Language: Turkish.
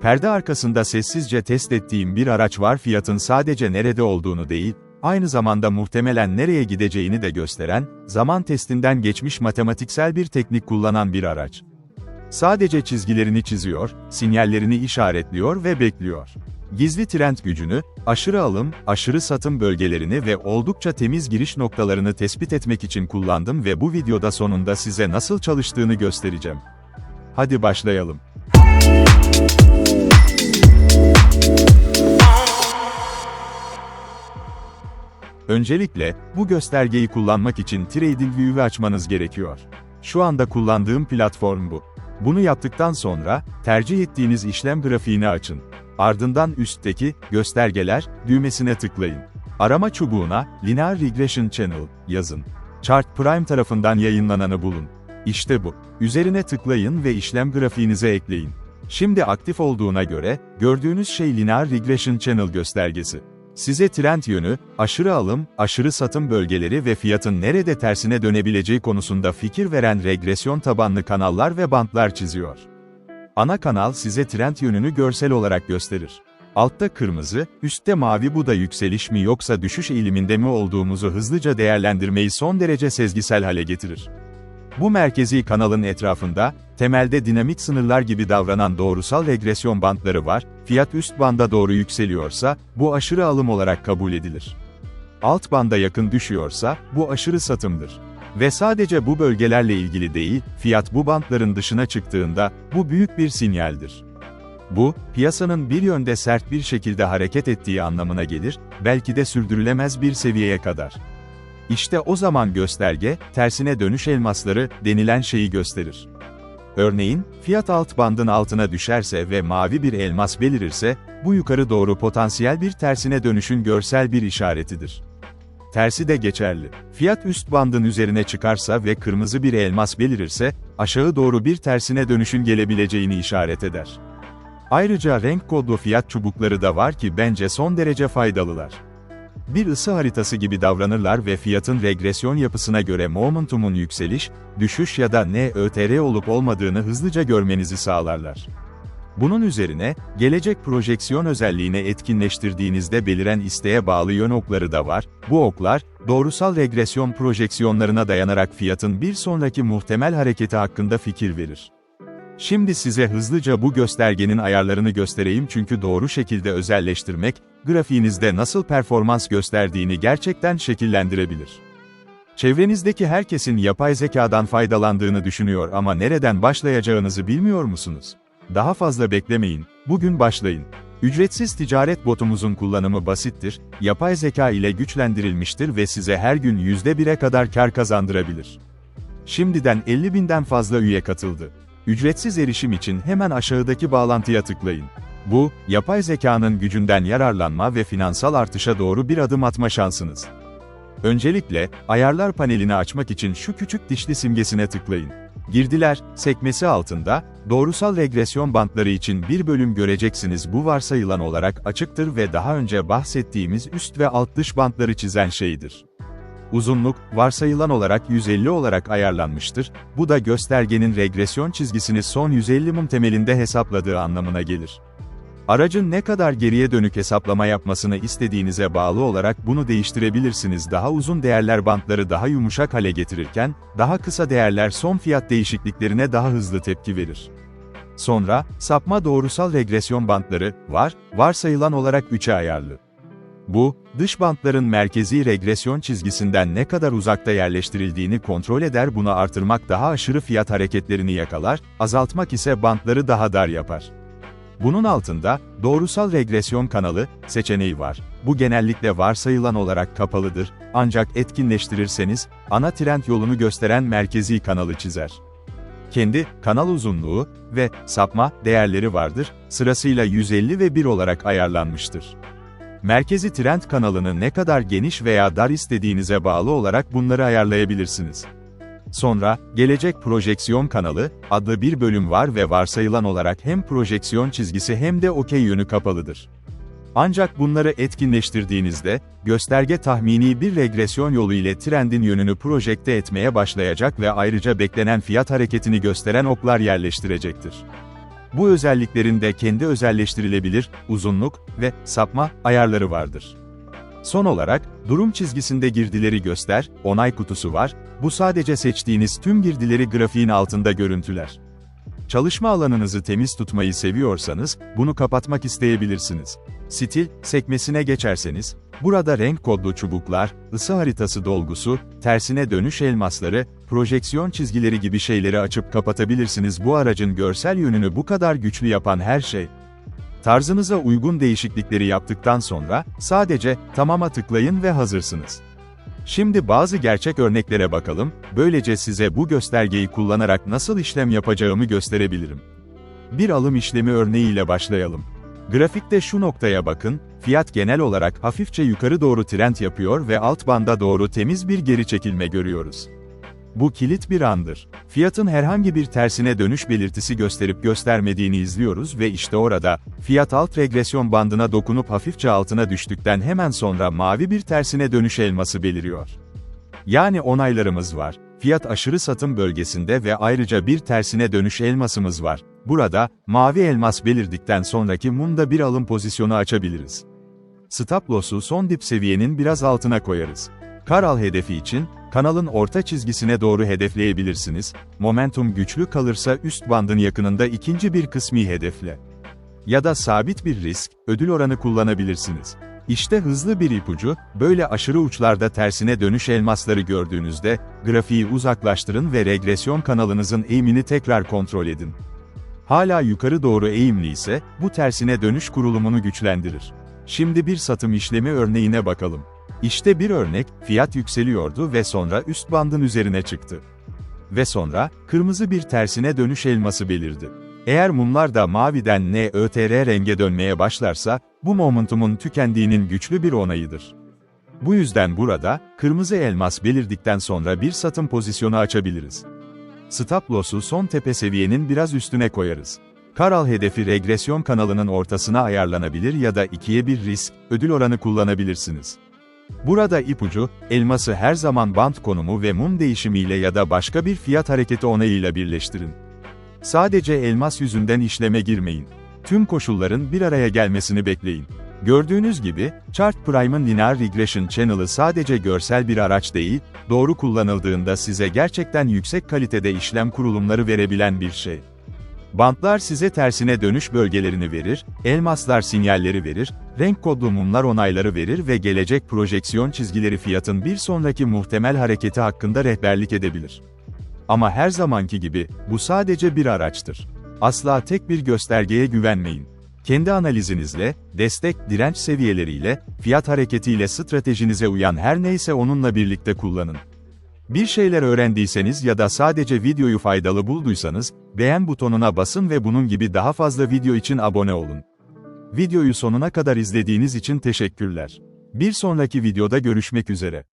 Perde arkasında sessizce test ettiğim bir araç var fiyatın sadece nerede olduğunu değil, aynı zamanda muhtemelen nereye gideceğini de gösteren, zaman testinden geçmiş matematiksel bir teknik kullanan bir araç. Sadece çizgilerini çiziyor, sinyallerini işaretliyor ve bekliyor. Gizli trend gücünü, aşırı alım, aşırı satım bölgelerini ve oldukça temiz giriş noktalarını tespit etmek için kullandım ve bu videoda sonunda size nasıl çalıştığını göstereceğim. Hadi başlayalım. Öncelikle, bu göstergeyi kullanmak için TradingView'u açmanız gerekiyor. Şu anda kullandığım platform bu. Bunu yaptıktan sonra, tercih ettiğiniz işlem grafiğini açın. Ardından üstteki, göstergeler, düğmesine tıklayın. Arama çubuğuna, Linear Regression Channel, yazın. Chart Prime tarafından yayınlananı bulun. İşte bu. Üzerine tıklayın ve işlem grafiğinize ekleyin. Şimdi aktif olduğuna göre, gördüğünüz şey Linear Regression Channel göstergesi. Size trend yönü, aşırı alım, aşırı satım bölgeleri ve fiyatın nerede tersine dönebileceği konusunda fikir veren regresyon tabanlı kanallar ve bantlar çiziyor. Ana kanal size trend yönünü görsel olarak gösterir. Altta kırmızı, üstte mavi bu da yükseliş mi yoksa düşüş eğiliminde mi olduğumuzu hızlıca değerlendirmeyi son derece sezgisel hale getirir. Bu merkezi kanalın etrafında, temelde dinamik sınırlar gibi davranan doğrusal regresyon bantları var, fiyat üst banda doğru yükseliyorsa, bu aşırı alım olarak kabul edilir. Alt banda yakın düşüyorsa, bu aşırı satımdır. Ve sadece bu bölgelerle ilgili değil, fiyat bu bantların dışına çıktığında, bu büyük bir sinyaldir. Bu, piyasanın bir yönde sert bir şekilde hareket ettiği anlamına gelir, belki de sürdürülemez bir seviyeye kadar. İşte o zaman gösterge, tersine dönüş elmasları denilen şeyi gösterir. Örneğin, fiyat alt bandın altına düşerse ve mavi bir elmas belirirse, bu yukarı doğru potansiyel bir tersine dönüşün görsel bir işaretidir. Tersi de geçerli. Fiyat üst bandın üzerine çıkarsa ve kırmızı bir elmas belirirse, aşağı doğru bir tersine dönüşün gelebileceğini işaret eder. Ayrıca renk kodlu fiyat çubukları da var ki bence son derece faydalılar. Bir ısı haritası gibi davranırlar ve fiyatın regresyon yapısına göre momentumun yükseliş, düşüş ya da NÖTR olup olmadığını hızlıca görmenizi sağlarlar. Bunun üzerine, gelecek projeksiyon özelliğini etkinleştirdiğinizde beliren isteğe bağlı yön okları da var. Bu oklar, doğrusal regresyon projeksiyonlarına dayanarak fiyatın bir sonraki muhtemel hareketi hakkında fikir verir. Şimdi size hızlıca bu göstergenin ayarlarını göstereyim çünkü doğru şekilde özelleştirmek, grafiğinizde nasıl performans gösterdiğini gerçekten şekillendirebilir. Çevrenizdeki herkesin yapay zekadan faydalandığını düşünüyor ama nereden başlayacağınızı bilmiyor musunuz? Daha fazla beklemeyin, bugün başlayın. Ücretsiz ticaret botumuzun kullanımı basittir, yapay zeka ile güçlendirilmiştir ve size her gün %1'e kadar kar kazandırabilir. Şimdiden 50 binden fazla üye katıldı. Ücretsiz erişim için hemen aşağıdaki bağlantıya tıklayın. Bu, yapay zekanın gücünden yararlanma ve finansal artışa doğru bir adım atma şansınız. Öncelikle, ayarlar panelini açmak için şu küçük dişli simgesine tıklayın. Girdiler, sekmesi altında, doğrusal regresyon bantları için bir bölüm göreceksiniz bu varsayılan olarak açıktır ve daha önce bahsettiğimiz üst ve alt dış bantları çizen şeydir. Uzunluk, varsayılan olarak 150 olarak ayarlanmıştır, bu da göstergenin regresyon çizgisini son 150 mum temelinde hesapladığı anlamına gelir. Aracın ne kadar geriye dönük hesaplama yapmasını istediğinize bağlı olarak bunu değiştirebilirsiniz. Daha uzun değerler bantları daha yumuşak hale getirirken, daha kısa değerler son fiyat değişikliklerine daha hızlı tepki verir. Sonra, sapma doğrusal regresyon bantları var, varsayılan olarak 3'e ayarlı. Bu, dış bantların merkezi regresyon çizgisinden ne kadar uzakta yerleştirildiğini kontrol eder bunu artırmak daha aşırı fiyat hareketlerini yakalar, azaltmak ise bantları daha dar yapar. Bunun altında, doğrusal regresyon kanalı, seçeneği var. Bu genellikle varsayılan olarak kapalıdır, ancak etkinleştirirseniz, ana trend yolunu gösteren merkezi kanalı çizer. Kendi, kanal uzunluğu ve sapma değerleri vardır, sırasıyla 150 ve 1 olarak ayarlanmıştır. Merkezi trend kanalını ne kadar geniş veya dar istediğinize bağlı olarak bunları ayarlayabilirsiniz. Sonra, Gelecek Projeksiyon Kanalı, adlı bir bölüm var ve varsayılan olarak hem projeksiyon çizgisi hem de okey yönü kapalıdır. Ancak bunları etkinleştirdiğinizde, gösterge tahmini bir regresyon yolu ile trendin yönünü projekte etmeye başlayacak ve ayrıca beklenen fiyat hareketini gösteren oklar yerleştirecektir. Bu özelliklerin de kendi özelleştirilebilir, uzunluk ve sapma ayarları vardır. Son olarak, durum çizgisinde girdileri göster, onay kutusu var, bu sadece seçtiğiniz tüm girdileri grafiğin altında görüntüler. Çalışma alanınızı temiz tutmayı seviyorsanız, bunu kapatmak isteyebilirsiniz. Stil, sekmesine geçerseniz, burada renk kodlu çubuklar, ısı haritası dolgusu, tersine dönüş elmasları, projeksiyon çizgileri gibi şeyleri açıp kapatabilirsiniz. Bu aracın görsel yönünü bu kadar güçlü yapan her şey, Tarzınıza uygun değişiklikleri yaptıktan sonra, sadece Tamam'a tıklayın ve hazırsınız. Şimdi bazı gerçek örneklere bakalım, böylece size bu göstergeyi kullanarak nasıl işlem yapacağımı gösterebilirim. Bir alım işlemi örneğiyle başlayalım. Grafikte şu noktaya bakın, fiyat genel olarak hafifçe yukarı doğru trend yapıyor ve alt banda doğru temiz bir geri çekilme görüyoruz. Bu kilit bir andır. Fiyatın herhangi bir tersine dönüş belirtisi gösterip göstermediğini izliyoruz ve işte orada, fiyat alt regresyon bandına dokunup hafifçe altına düştükten hemen sonra mavi bir tersine dönüş elması beliriyor. Yani onaylarımız var. Fiyat aşırı satım bölgesinde ve ayrıca bir tersine dönüş elmasımız var. Burada, mavi elmas belirdikten sonraki mumda bir alım pozisyonu açabiliriz. Stop loss'u son dip seviyenin biraz altına koyarız. Karal hedefi için, kanalın orta çizgisine doğru hedefleyebilirsiniz, momentum güçlü kalırsa üst bandın yakınında ikinci bir kısmi hedefle. Ya da sabit bir risk, ödül oranı kullanabilirsiniz. İşte hızlı bir ipucu, böyle aşırı uçlarda tersine dönüş elmasları gördüğünüzde, grafiği uzaklaştırın ve regresyon kanalınızın eğimini tekrar kontrol edin. Hala yukarı doğru eğimli ise, bu tersine dönüş kurulumunu güçlendirir. Şimdi bir satım işlemi örneğine bakalım. İşte bir örnek, fiyat yükseliyordu ve sonra üst bandın üzerine çıktı. Ve sonra, kırmızı bir tersine dönüş elması belirdi. Eğer mumlar da maviden NÖTR renge dönmeye başlarsa, bu momentumun tükendiğinin güçlü bir onayıdır. Bu yüzden burada, kırmızı elmas belirdikten sonra bir satım pozisyonu açabiliriz. Stop loss'u son tepe seviyenin biraz üstüne koyarız. Karal hedefi regresyon kanalının ortasına ayarlanabilir ya da ikiye bir risk, ödül oranı kullanabilirsiniz. Burada ipucu, elması her zaman bant konumu ve mum değişimiyle ya da başka bir fiyat hareketi onayıyla birleştirin. Sadece elmas yüzünden işleme girmeyin. Tüm koşulların bir araya gelmesini bekleyin. Gördüğünüz gibi, Chart Prime'ın Linear Regression Channel'ı sadece görsel bir araç değil, doğru kullanıldığında size gerçekten yüksek kalitede işlem kurulumları verebilen bir şey. Bantlar size tersine dönüş bölgelerini verir, elmaslar sinyalleri verir, renk kodlu mumlar onayları verir ve gelecek projeksiyon çizgileri fiyatın bir sonraki muhtemel hareketi hakkında rehberlik edebilir. Ama her zamanki gibi, bu sadece bir araçtır. Asla tek bir göstergeye güvenmeyin. Kendi analizinizle, destek, direnç seviyeleriyle, fiyat hareketiyle stratejinize uyan her neyse onunla birlikte kullanın. Bir şeyler öğrendiyseniz ya da sadece videoyu faydalı bulduysanız, beğen butonuna basın ve bunun gibi daha fazla video için abone olun. Videoyu sonuna kadar izlediğiniz için teşekkürler. Bir sonraki videoda görüşmek üzere.